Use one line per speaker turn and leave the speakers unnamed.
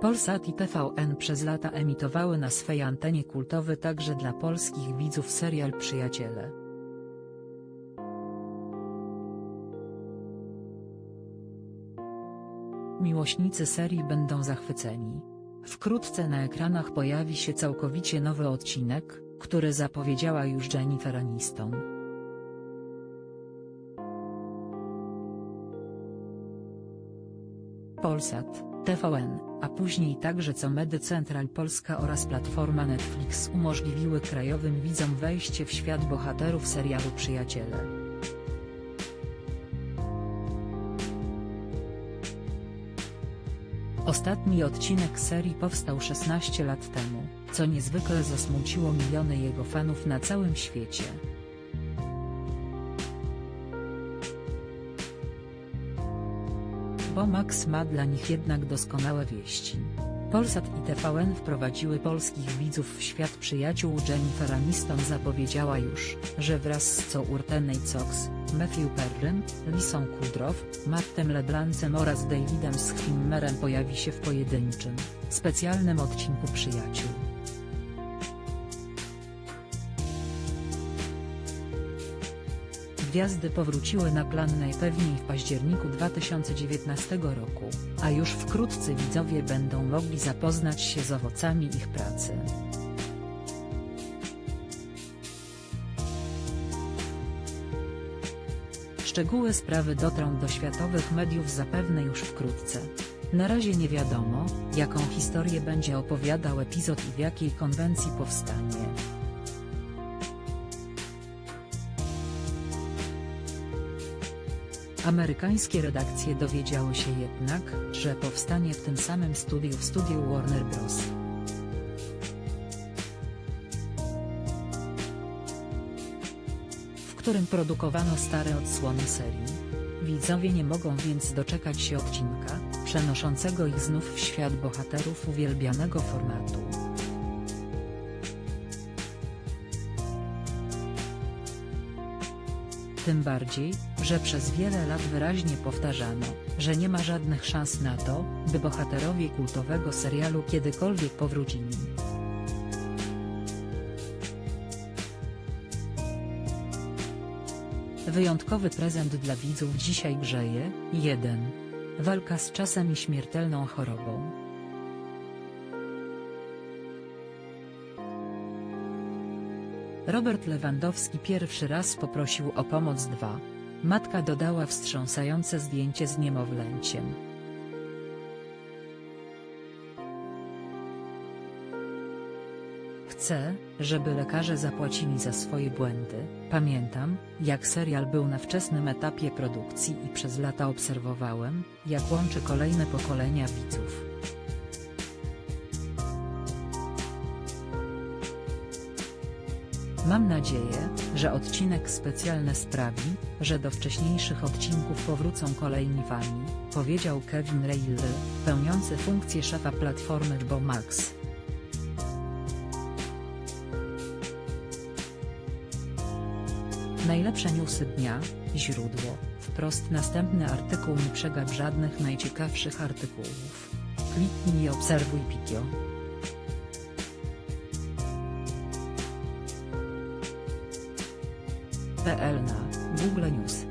Polsat i TVN przez lata emitowały na swej antenie kultowy także dla polskich widzów serial Przyjaciele. Miłośnicy serii będą zachwyceni. Wkrótce na ekranach pojawi się całkowicie nowy odcinek, który zapowiedziała już Jennifer Aniston. Polsat, TVN, a później także Comedy Central Polska oraz platforma Netflix umożliwiły krajowym widzom wejście w świat bohaterów serialu Przyjaciele. Ostatni odcinek serii powstał 16 lat temu, co niezwykle zasmuciło miliony jego fanów na całym świecie. Max ma dla nich jednak doskonałe wieści. Polsat i TVN wprowadziły polskich widzów w świat przyjaciół Jennifer Aniston zapowiedziała już, że wraz z Co Urtenej Cox, Matthew Perrym, Lisą Kudrow, Mattem Leblancem oraz Davidem Schwimmerem pojawi się w pojedynczym, specjalnym odcinku Przyjaciół. Gwiazdy powróciły na plan najpewniej w październiku 2019 roku, a już wkrótce widzowie będą mogli zapoznać się z owocami ich pracy. Szczegóły sprawy dotrą do światowych mediów zapewne już wkrótce. Na razie nie wiadomo, jaką historię będzie opowiadał epizod i w jakiej konwencji powstanie. Amerykańskie redakcje dowiedziały się jednak, że powstanie w tym samym studiu w studiu Warner Bros. w którym produkowano stare odsłony serii. Widzowie nie mogą więc doczekać się odcinka, przenoszącego ich znów w świat bohaterów uwielbianego formatu. Tym bardziej, że przez wiele lat wyraźnie powtarzano, że nie ma żadnych szans na to, by bohaterowie kultowego serialu kiedykolwiek powrócili. Wyjątkowy prezent dla widzów dzisiaj grzeje, 1. Walka z czasem i śmiertelną chorobą. Robert Lewandowski pierwszy raz poprosił o pomoc 2. Matka dodała wstrząsające zdjęcie z niemowlęciem. Chcę, żeby lekarze zapłacili za swoje błędy. Pamiętam, jak serial był na wczesnym etapie produkcji i przez lata obserwowałem, jak łączy kolejne pokolenia widzów. Mam nadzieję, że odcinek specjalny sprawi, że do wcześniejszych odcinków powrócą kolejni fani, powiedział Kevin Reilly, pełniący funkcję szefa platformy HBO Max. Najlepsze newsy dnia, źródło, wprost następny artykuł nie przegap żadnych najciekawszych artykułów. Kliknij i obserwuj Pikio. PL na Google News